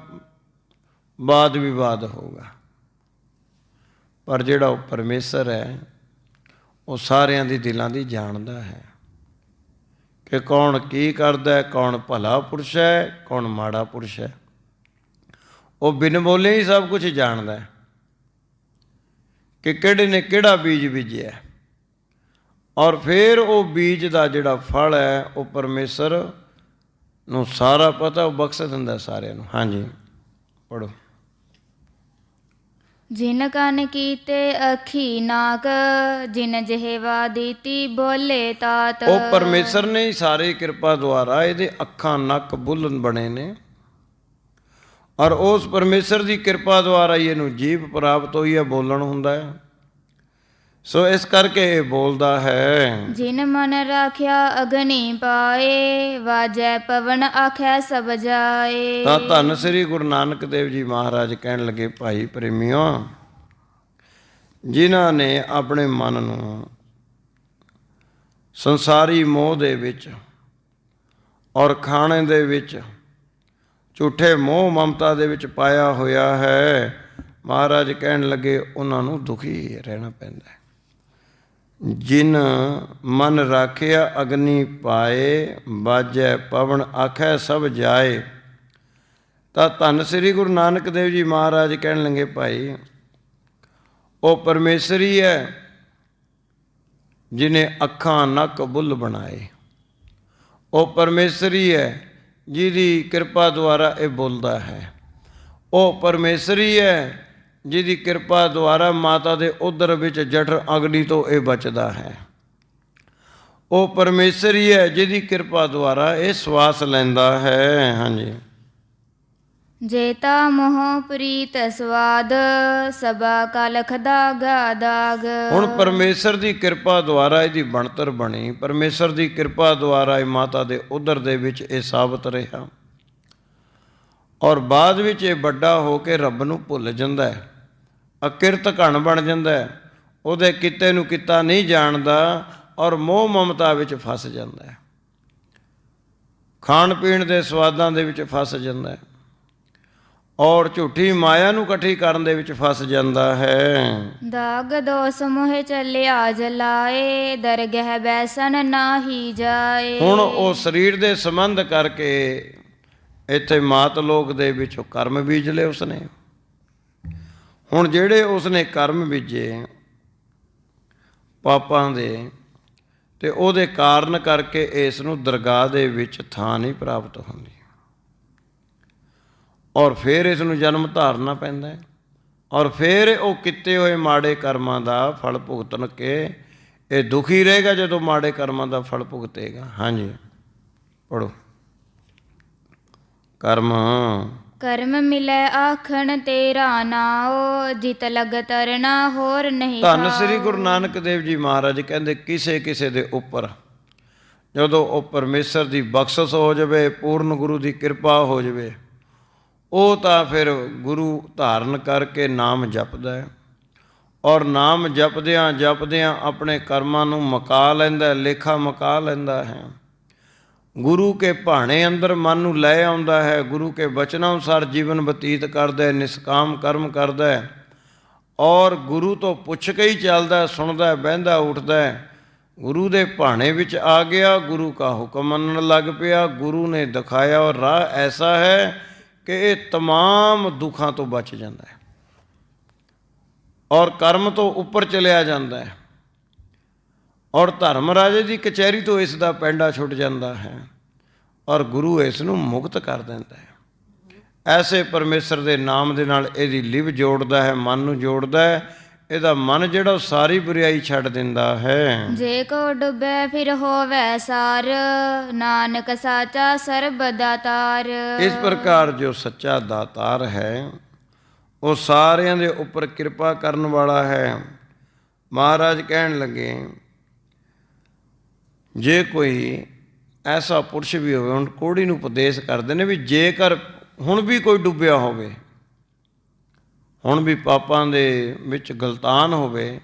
ਵਾਦ ਵਿਵਾਦ ਹੋਊਗਾ। ਪਰ ਜਿਹੜਾ ਉਹ ਪਰਮੇਸ਼ਰ ਹੈ, ਉਹ ਸਾਰਿਆਂ ਦੀ ਦਿਲਾਂ ਦੀ ਜਾਣਦਾ ਹੈ ਕਿ ਕੌਣ ਕੀ ਕਰਦਾ ਹੈ, ਕੌਣ ਭਲਾ ਪੁਰਸ਼ ਹੈ, ਕੌਣ ਮਾੜਾ ਪੁਰਸ਼ ਹੈ। ਉਹ ਬਿਨ ਬੋਲੇ ਹੀ ਸਭ ਕੁਝ ਜਾਣਦਾ ਹੈ ਕਿ ਕਿਹੜੇ ਨੇ ਕਿਹੜਾ ਬੀਜ ਬੀਜਿਆ ਔਰ ਫਿਰ ਉਹ ਬੀਜ ਦਾ ਜਿਹੜਾ ਫਲ ਹੈ, ਉਹ ਪਰਮੇਸ਼ਰ ਨੂੰ ਸਾਰਾ ਪਤਾ, ਉਹ ਬਖਸ਼ ਦਿੰਦਾ ਸਾਰਿਆਂ ਨੂੰ। ਹਾਂਜੀ। ਪੜੋ ਜਿਨ ਕਨ ਕੀਤੇ ਅਖੀ ਨਾਕ ਜਿਨ ਜਿਹਵਾ ਦੀਤੀ ਬੋਲੇ ਤਾਤ। ਉਹ ਪਰਮੇਸ਼ਰ ਨੇ ਹੀ ਸਾਰੇ ਕਿਰਪਾ ਦੁਆਰਾ ਇਹਦੇ ਅੱਖਾਂ ਨੱਕ ਬੁੱਲਨ ਬਣੇ ਨੇ। ਔਰ ਉਸ ਪਰਮੇਸ਼ਰ ਦੀ ਕਿਰਪਾ ਦੁਆਰਾ ਇਹਨੂੰ ਜੀਭ ਪ੍ਰਾਪਤ ਹੋਈ ਹੈ ਬੋਲਣ ਹੁੰਦਾ ਹੈ। ਸੋ ਇਸ ਕਰਕੇ ਇਹ ਬੋਲਦਾ ਹੈ ਜਿਨ ਮਨ ਰਾਖਿਆ ਅਗਨੀ ਪਾਏ ਵਾਜੈ ਪਵਨ ਆਖੈ ਸਭ ਜਾਏ। ਤਾਂ ਧੰਨ ਸ੍ਰੀ ਗੁਰੂ ਨਾਨਕ ਦੇਵ ਜੀ ਮਹਾਰਾਜ ਕਹਿਣ ਲੱਗੇ ਭਾਈ ਪ੍ਰੇਮੀਓ ਜਿਨ੍ਹਾਂ ਨੇ ਆਪਣੇ ਮਨ ਨੂੰ ਸੰਸਾਰੀ ਮੋਹ ਦੇ ਵਿੱਚ ਔਰ ਖਾਣੇ ਦੇ ਵਿੱਚ ਝੂਠੇ ਮੋਹ ਮਮਤਾ ਦੇ ਵਿੱਚ ਪਾਇਆ ਹੋਇਆ ਹੈ ਮਹਾਰਾਜ ਕਹਿਣ ਲੱਗੇ ਉਹਨਾਂ ਨੂੰ ਦੁਖੀ ਰਹਿਣਾ ਪੈਂਦਾ ਹੈ। ਜਿਨ ਮਨ ਰਾਖਿਆ ਅਗਨੀ ਪਾਏ, ਬਾਜੈ ਪਵਨ ਆਖੈ ਸਭ ਜਾਏ। ਤਾਂ ਧੰਨ ਸ੍ਰੀ ਗੁਰੂ ਨਾਨਕ ਦੇਵ ਜੀ ਮਹਾਰਾਜ ਕਹਿਣ ਲੱਗੇ, ਭਾਈ, ਉਹ ਪਰਮੇਸ਼ਰੀ ਹੈ ਜਿਨੇ ਅੱਖਾਂ ਨੱਕ ਬੁੱਲ ਬਣਾਏ। ਉਹ ਪਰਮੇਸ਼ਰੀ ਹੈ ਜਿਹਦੀ ਕਿਰਪਾ ਦੁਆਰਾ ਇਹ ਬੋਲਦਾ ਹੈ। ਉਹ ਪਰਮੇਸ਼ਰੀ ਹੈ ਜਿਹਦੀ ਕਿਰਪਾ ਦੁਆਰਾ ਮਾਤਾ ਦੇ ਉਦਰ ਵਿੱਚ ਜਠਰ ਅਗਨੀ ਤੋਂ ਇਹ ਬਚਦਾ ਹੈ। ਉਹ ਪਰਮੇਸ਼ਰੀ ਹੈ ਜਿਹਦੀ ਕਿਰਪਾ ਦੁਆਰਾ ਇਹ ਸਵਾਸ ਲੈਂਦਾ ਹੈ। ਹਾਂਜੀ। ਜੇਤਾ ਮੋਹ ਪ੍ਰੀਤ ਸਵਾਦ ਸਭਾ ਕਲਖ ਦਾਗਾ ਦਾਗ ਹੁਣ ਪਰਮੇਸ਼ਰ ਦੀ ਕਿਰਪਾ ਦੁਆਰਾ ਇਹਦੀ ਬਣਤਰ ਬਣੀ। ਪਰਮੇਸ਼ਰ ਦੀ ਕਿਰਪਾ ਦੁਆਰਾ ਇਹ ਮਾਤਾ ਦੇ ਉਦਰ ਦੇ ਵਿੱਚ ਇਹ ਸਾਬਤ ਰਿਹਾ। ਔਰ ਬਾਅਦ ਵਿੱਚ ਇਹ ਵੱਡਾ ਹੋ ਕੇ ਰੱਬ ਨੂੰ ਭੁੱਲ ਜਾਂਦਾ ਹੈ। ਅਕਿਰਤ ਘਣ ਬਣ ਜਾਂਦਾ ਹੈ। ਉਹਦੇ ਕਿਤੇ ਨੂੰ ਕਿਤਾ ਨਹੀਂ ਜਾਣਦਾ ਔਰ ਮੋਹ ਮਮਤਾ ਵਿੱਚ ਫਸ ਜਾਂਦਾ ਹੈ। ਖਾਣ ਪੀਣ ਦੇ ਸਵਾਦਾਂ ਦੇ ਵਿੱਚ ਫਸ ਜਾਂਦਾ ਹੈ। ਔਰ ਝੂਠੀ ਮਾਇਆ ਨੂੰ ਇਕੱਠੀ ਕਰਨ ਦੇ ਵਿੱਚ ਫਸ ਜਾਂਦਾ ਹੈ। ਦਾਗ ਦੋਸ ਮੋਹ ਚੱਲਿਆ ਜਲਾਏ ਦਰਗਹਿ ਬੈਸਨ ਨਾਹੀ ਜਾਏ। ਹੁਣ ਉਹ ਸਰੀਰ ਦੇ ਸੰਬੰਧ ਕਰਕੇ ਇੱਥੇ ਮਾਤ ਲੋਕ ਦੇ ਵਿੱਚ ਕਰਮ ਬੀਜ ਲਏ ਉਸਨੇ। ਹੁਣ ਜਿਹੜੇ ਉਸਨੇ ਕਰਮ ਬੀਜੇ ਪਾਪਾਂ ਦੇ ਤੇ ਉਹਦੇ ਕਾਰਨ ਕਰਕੇ ਇਸ ਨੂੰ ਦਰਗਾਹ ਦੇ ਵਿੱਚ ਥਾਂ ਨਹੀਂ ਪ੍ਰਾਪਤ ਹੁੰਦੀ। ਔਰ ਫਿਰ ਇਸ ਨੂੰ ਜਨਮ ਧਾਰਨਾ ਪੈਂਦਾ ਹੈ। ਔਰ ਫਿਰ ਉਹ ਕੀਤੇ ਹੋਏ ਮਾੜੇ ਕਰਮਾਂ ਦਾ ਫਲ ਭੁਗਤਣ ਕੇ ਇਹ ਦੁਖੀ ਰਹੇਗਾ ਜਦੋਂ ਮਾੜੇ ਕਰਮਾਂ ਦਾ ਫਲ ਭੁਗਤੇਗਾ। ਹਾਂਜੀ ਪੜੋ ਕਰਮ ਕਰਮ ਮਿਲੈ ਆਖਣ ਤੇਰਾ ਨਾਉ ਜਿਤ ਲਗ ਤਰਨਾ ਹੋਰ ਨਹੀਂ ਧੰਨ ਸ੍ਰੀ ਗੁਰੂ ਨਾਨਕ ਦੇਵ ਜੀ ਮਹਾਰਾਜ ਕਹਿੰਦੇ ਕਿਸੇ ਕਿਸੇ ਦੇ ਉੱਪਰ ਜਦੋਂ ਉਹ ਪਰਮੇਸ਼ਰ ਦੀ ਬਖਸ਼ਿਸ਼ ਹੋ ਜਾਵੇ ਪੂਰਨ ਗੁਰੂ ਦੀ ਕਿਰਪਾ ਹੋ ਜਾਵੇ ਉਹ ਤਾਂ ਫਿਰ ਗੁਰੂ ਧਾਰਨ ਕਰਕੇ ਨਾਮ ਜਪਦਾ ਹੈ। ਔਰ ਨਾਮ ਜਪਦਿਆਂ ਜਪਦਿਆਂ ਆਪਣੇ ਕਰਮਾਂ ਨੂੰ ਮਕਾ ਲੈਂਦਾ ਲੇਖਾ ਮਕਾ ਲੈਂਦਾ ਹੈ। ਗੁਰੂ ਕੇ ਭਾਣੇ ਅੰਦਰ ਮਨ ਨੂੰ ਲੈ ਆਉਂਦਾ ਹੈ ਗੁਰੂ ਕੇ ਬਚਨਾਂ ਅਨੁਸਾਰ ਜੀਵਨ ਬਤੀਤ ਕਰਦਾ ਹੈ ਨਿਸਕਾਮ ਕਰਮ ਕਰਦਾ ਹੈ ਔਰ ਗੁਰੂ ਤੋਂ ਪੁੱਛ ਕੇ ਹੀ ਚੱਲਦਾ ਹੈ, ਸੁਣਦਾ ਹੈ, ਬਹਿੰਦਾ ਉੱਠਦਾ ਹੈ ਗੁਰੂ ਦੇ ਭਾਣੇ ਵਿੱਚ ਆ ਗਿਆ ਗੁਰੂ ਕਾ ਹੁਕਮ ਮੰਨਣ ਲੱਗ ਪਿਆ ਗੁਰੂ ਨੇ ਦਿਖਾਇਆ ਔਰ ਰਾਹ ਐਸਾ ਹੈ ਕਿ ਇਹ तमाम ਦੁੱਖਾਂ ਤੋਂ ਬਚ ਜਾਂਦਾ ਹੈ ਔਰ ਕਰਮ ਤੋਂ ਉੱਪਰ ਚਲਿਆ ਜਾਂਦਾ ਹੈ ਔਰ ਧਰਮ ਰਾਜੇ ਦੀ ਕਚਹਿਰੀ ਤੋਂ ਇਸ ਦਾ ਪੈਂਡਾ ਛੁੱਟ ਜਾਂਦਾ ਹੈ ਔਰ ਗੁਰੂ ਇਸ ਨੂੰ ਮੁਕਤ ਕਰ ਦਿੰਦਾ ਹੈ। ਐਸੇ ਪਰਮੇਸ਼ਰ ਦੇ ਨਾਮ ਦੇ ਨਾਲ ਇਹਦੀ ਲਿਵ ਜੋੜਦਾ ਹੈ ਮਨ ਨੂੰ ਜੋੜਦਾ ਹੈ ਇਹਦਾ ਮਨ ਜਿਹੜਾ ਸਾਰੀ ਬੁਰਾਈ ਛੱਡ ਦਿੰਦਾ ਹੈ। ਜੇ ਕੋ ਡੁੱਬੈ ਫਿਰ ਹੋਵੈ ਸਾਰ ਨਾਨਕ ਸਾਚਾ ਸਰਬ ਦਾਤਾਰ ਇਸ ਪ੍ਰਕਾਰ ਜੋ ਸੱਚਾ ਦਾਤਾਰ ਹੈ ਉਹ ਸਾਰਿਆਂ ਦੇ ਉੱਪਰ ਕਿਰਪਾ ਕਰਨ ਵਾਲਾ ਹੈ। ਮਹਾਰਾਜ ਕਹਿਣ ਲੱਗੇ ਜੇ ਕੋਈ ਐਸਾ ਪੁਰਸ਼ ਵੀ ਹੋਵੇ, ਹੁਣ ਕੋੜੀ ਨੂੰ ਉਪਦੇਸ਼ ਕਰਦੇ ਨੇ ਵੀ ਜੇਕਰ ਹੁਣ ਵੀ ਕੋਈ ਡੁੱਬਿਆ ਹੋਵੇ, ਹੁਣ ਵੀ ਪਾਪਾਂ ਦੇ ਵਿੱਚ ਗਲਤਾਨ ਹੋਵੇ,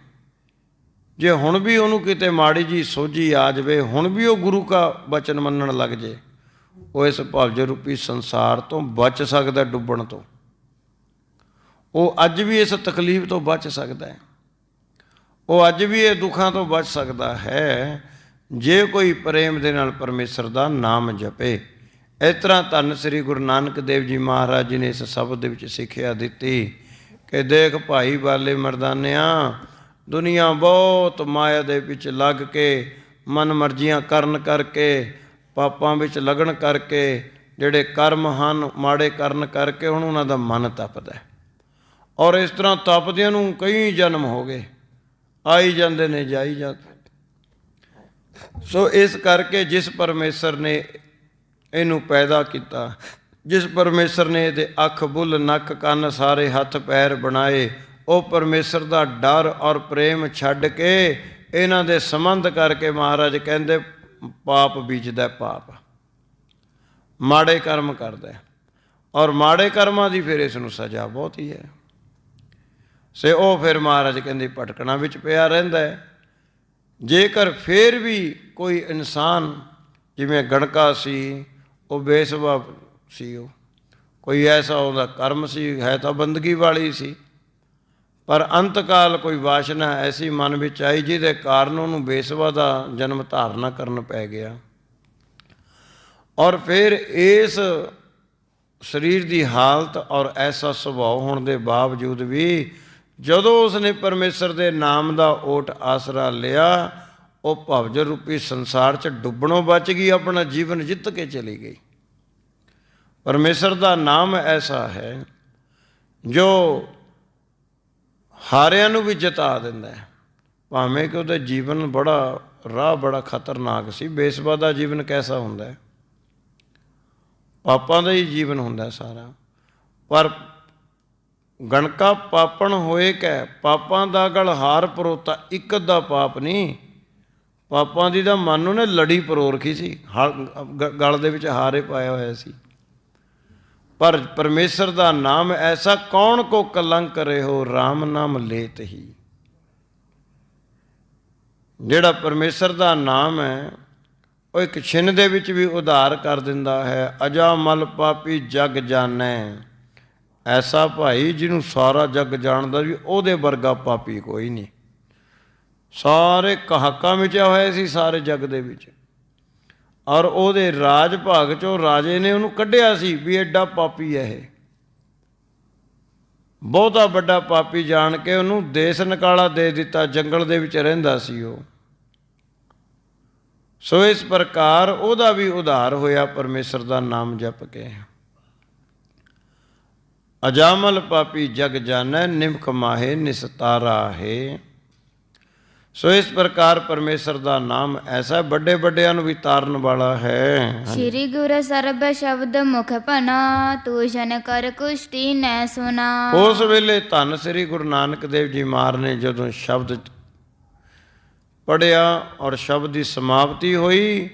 ਜੇ ਹੁਣ ਵੀ ਉਹਨੂੰ ਕਿਤੇ ਮਾੜੀ ਜੀ ਸੋਝੀ ਆ ਜਾਵੇ, ਹੁਣ ਵੀ ਉਹ ਗੁਰੂ ਦਾ ਬਚਨ ਮੰਨਣ ਲੱਗ ਜੇ, ਉਹ ਇਸ ਭਵਜ ਰੂਪੀ ਸੰਸਾਰ ਤੋਂ ਬਚ ਸਕਦਾ ਡੁੱਬਣ ਤੋਂ। ਉਹ ਅੱਜ ਵੀ ਇਸ ਤਕਲੀਫ ਤੋਂ ਬਚ ਸਕਦਾ ਹੈ। ਉਹ ਅੱਜ ਵੀ ਇਹ ਦੁੱਖਾਂ ਤੋਂ ਬਚ ਸਕਦਾ ਹੈ ਜੇ ਕੋਈ ਪ੍ਰੇਮ ਦੇ ਨਾਲ ਪਰਮੇਸ਼ਰ ਦਾ ਨਾਮ ਜਪੇ। ਇਸ ਤਰ੍ਹਾਂ ਧੰਨ ਸ੍ਰੀ ਗੁਰੂ ਨਾਨਕ ਦੇਵ ਜੀ ਮਹਾਰਾਜ ਜੀ ਨੇ ਇਸ ਸ਼ਬਦ ਦੇ ਵਿੱਚ ਸਿੱਖਿਆ ਦਿੱਤੀ ਕਿ ਦੇਖ ਭਾਈ ਵਾਲੇ ਮਰਦਾਨਿਆਂ, ਦੁਨੀਆ ਬਹੁਤ ਮਾਇਆ ਦੇ ਵਿੱਚ ਲੱਗ ਕੇ, ਮਨ ਮਰਜ਼ੀਆਂ ਕਰਨ ਕਰਕੇ, ਪਾਪਾਂ ਵਿੱਚ ਲੱਗਣ ਕਰਕੇ, ਜਿਹੜੇ ਕਰਮ ਹਨ, ਮਾੜੇ ਕਰਨ ਕਰਕੇ ਹੁਣ ਉਹਨਾਂ ਦਾ ਮਨ ਤਪਦਾ ਔਰ ਇਸ ਤਰ੍ਹਾਂ ਤਪਦਿਆਂ ਨੂੰ ਕਈ ਜਨਮ ਹੋ ਗਏ। ਆਈ ਜਾਂਦੇ ਨੇ, ਜਾਈ ਜਾਂਦੇ ਸੋ ਇਸ ਕਰਕੇ ਜਿਸ ਪਰਮੇਸ਼ਰ ਨੇ ਇਹਨੂੰ ਪੈਦਾ ਕੀਤਾ, ਜਿਸ ਪਰਮੇਸ਼ਰ ਨੇ ਇਹਦੇ ਅੱਖ, ਬੁੱਲ, ਨੱਕ, ਕੰਨ ਸਾਰੇ ਹੱਥ, ਪੈਰ ਬਣਾਏ, ਉਹ ਪਰਮੇਸ਼ਰ ਦਾ ਡਰ ਔਰ ਪ੍ਰੇਮ ਛੱਡ ਕੇ ਇਹਨਾਂ ਦੇ ਸੰਬੰਧ ਕਰਕੇ ਮਹਾਰਾਜ ਕਹਿੰਦੇ, ਪਾਪ ਬੀਜਦਾ ਪਾਪ। ਮਾੜੇ ਕਰਮ ਕਰਦਾ ਔਰ ਮਾੜੇ ਕਰਮਾਂ ਦੀ ਫਿਰ ਇਸ ਨੂੰ ਸਜ਼ਾ ਬਹੁਤ ਹੀ ਹੈ। ਸੇ ਉਹ ਫਿਰ ਮਹਾਰਾਜ ਕਹਿੰਦੇ, ਭਟਕਣਾ ਵਿੱਚ ਪਿਆ ਰਹਿੰਦਾ ਹੈ। ਜੇਕਰ ਫਿਰ ਵੀ ਕੋਈ ਇਨਸਾਨ, ਜਿਵੇਂ ਗਣਕਾ ਸੀ, ਉਹ ਬੇਸਵਾ ਸੀ ਉਹ, ਕੋਈ ਐਸਾ ਉਹਦਾ ਕਰਮ ਸੀ, ਹੈ ਤਾਂ ਬੰਦਗੀ ਵਾਲੀ ਸੀ, ਪਰ ਅੰਤਕਾਲ ਕੋਈ ਵਾਸ਼ਨਾ ਐਸੀ ਮਨ ਵਿੱਚ ਆਈ ਜਿਹਦੇ ਕਾਰਨ ਉਹਨੂੰ ਬੇਸਵਾ ਦਾ ਜਨਮ ਧਾਰਨਾ ਕਰਨ ਪੈ ਗਿਆ। ਔਰ ਫਿਰ ਇਸ ਸਰੀਰ ਦੀ ਹਾਲਤ ਔਰ ਐਸਾ ਸੁਭਾਅ ਹੋਣ ਦੇ ਬਾਵਜੂਦ ਵੀ ਜਦੋਂ ਉਸਨੇ ਪਰਮੇਸ਼ਰ ਦੇ ਨਾਮ ਦਾ ਓਟ ਆਸਰਾ ਲਿਆ, ਉਹ ਭਵਜ ਰੂਪੀ ਸੰਸਾਰ 'ਚ ਡੁੱਬਣੋਂ ਬਚ ਗਈ, ਆਪਣਾ ਜੀਵਨ ਜਿੱਤ ਕੇ ਚਲੀ ਗਈ। ਪਰਮੇਸ਼ਰ ਦਾ ਨਾਮ ਐਸਾ ਹੈ, ਜੋ ਹਾਰਿਆਂ ਨੂੰ ਵੀ ਜਿਤਾ ਦਿੰਦਾ ਹੈ। ਭਾਵੇਂ ਕਿ ਉਹਦਾ ਜੀਵਨ ਬੜਾ, ਰਾਹ ਬੜਾ ਖਤਰਨਾਕ ਸੀ ਬੇਸਵਾ ਦਾ ਜੀਵਨ ਕੈਸਾ ਹੁੰਦਾ ਹੈ? ਪਾਪਾਂ ਦਾ ਹੀ ਜੀਵਨ ਹੁੰਦਾ ਸਾਰਾ। ਪਰ ਗਣਕਾ ਪਾਪਣ ਹੋਏ ਕੈ, ਪਾਪਾਂ ਦਾ ਗਲ ਹਾਰ ਪਰੋਤਾ, ਇੱਕ ਦਾ ਪਾਪ ਨਹੀਂ। ਪਾਪਾਂ ਦੀ ਤਾਂ ਮਨ ਉਹਨੇ ਲੜੀ ਪਰੋਰਖੀ ਸੀ ਹਾ- ਗਲ ਦੇ ਵਿੱਚ ਹਾਰੇ ਪਾਇਆ ਹੋਇਆ ਸੀ। ਪਰ ਪਰਮੇਸ਼ਰ ਦਾ ਨਾਮ ਐਸਾ ਕੌਣ ਕੋ ਕਲੰਕ ਰਹੋ RAM ਨਾਮ ਲੇਤ ਹੀ। ਜਿਹੜਾ ਪਰਮੇਸ਼ਰ ਦਾ ਨਾਮ ਹੈ, ਉਹ ਇੱਕ ਛਿਨ ਦੇ ਵਿੱਚ ਵੀ ਉਧਾਰ ਕਰ ਦਿੰਦਾ ਹੈ, ਅਜਾ ਮਲ ਪਾਪੀ ਜਗ ਜਾਣੈ। ਐਸਾ ਭਾਈ ਜਿਹਨੂੰ ਸਾਰਾ ਜੱਗ ਜਾਣਦਾ ਵੀ ਉਹਦੇ ਵਰਗਾ ਪਾਪੀ ਕੋਈ ਨਹੀਂ। ਸਾਰੇ ਕਹਾਕਾਂ ਵਿੱਚ ਹੋਇਆ ਸੀ ਸਾਰੇ ਜੱਗ ਦੇ ਵਿੱਚ। ਔਰ ਉਹਦੇ ਰਾਜ ਭਾਗ ਚੋਂ ਰਾਜੇ ਨੇ ਉਹਨੂੰ ਕੱਢਿਆ ਸੀ ਵੀ ਐਡਾ ਪਾਪੀ ਹੈ ਇਹ। ਬਹੁਤਾ ਵੱਡਾ ਪਾਪੀ ਜਾਣ ਕੇ ਉਹਨੂੰ ਦੇਸ਼ ਨਿਕਾਲਾ ਦੇ ਦਿੱਤਾ, ਜੰਗਲ ਦੇ ਵਿੱਚ ਰਹਿੰਦਾ ਸੀ ਉਹ। ਸੋ ਇਸ ਪ੍ਰਕਾਰ ਉਹਦਾ ਵੀ ਉਧਾਰ ਹੋਇਆ, ਪਰਮੇਸ਼ਰ ਦਾ ਨਾਮ ਜਪ ਕੇ। ਅਜਾਮਲ ਪਾਪੀ ਜਗ ਜਾਣੈ ਨਿਮਕ ਮਾਹੇ ਨਿਸਤਾਰਾ ਹੈ। ਸੋ ਇਸ ਪ੍ਰਕਾਰ ਪਰਮੇਸ਼ਰ ਦਾ ਨਾਮ ਐਸਾ ਵੱਡੇ ਵੱਡਿਆਂ ਨੂੰ ਵੀ ਤਾਰਨ ਵਾਲਾ ਹੈ। ਸ੍ਰੀ ਗੁਰ ਸਰਬ ਸ਼ਬਦ ਮੁਖ ਭਨਾ ਤੂਸ਼ਨ ਕਰ ਕੁਸ਼ਟੀ ਨੈ ਸੁਨਾ ਉਸ ਵੇਲੇ ਧੰਨ ਸ੍ਰੀ ਗੁਰੂ ਨਾਨਕ ਦੇਵ ਜੀ ਮਹਾਰਾਜ ਨੇ ਜਦੋਂ ਸ਼ਬਦ ਪੜਿਆ ਔਰ ਸ਼ਬਦ ਦੀ ਸਮਾਪਤੀ ਹੋਈ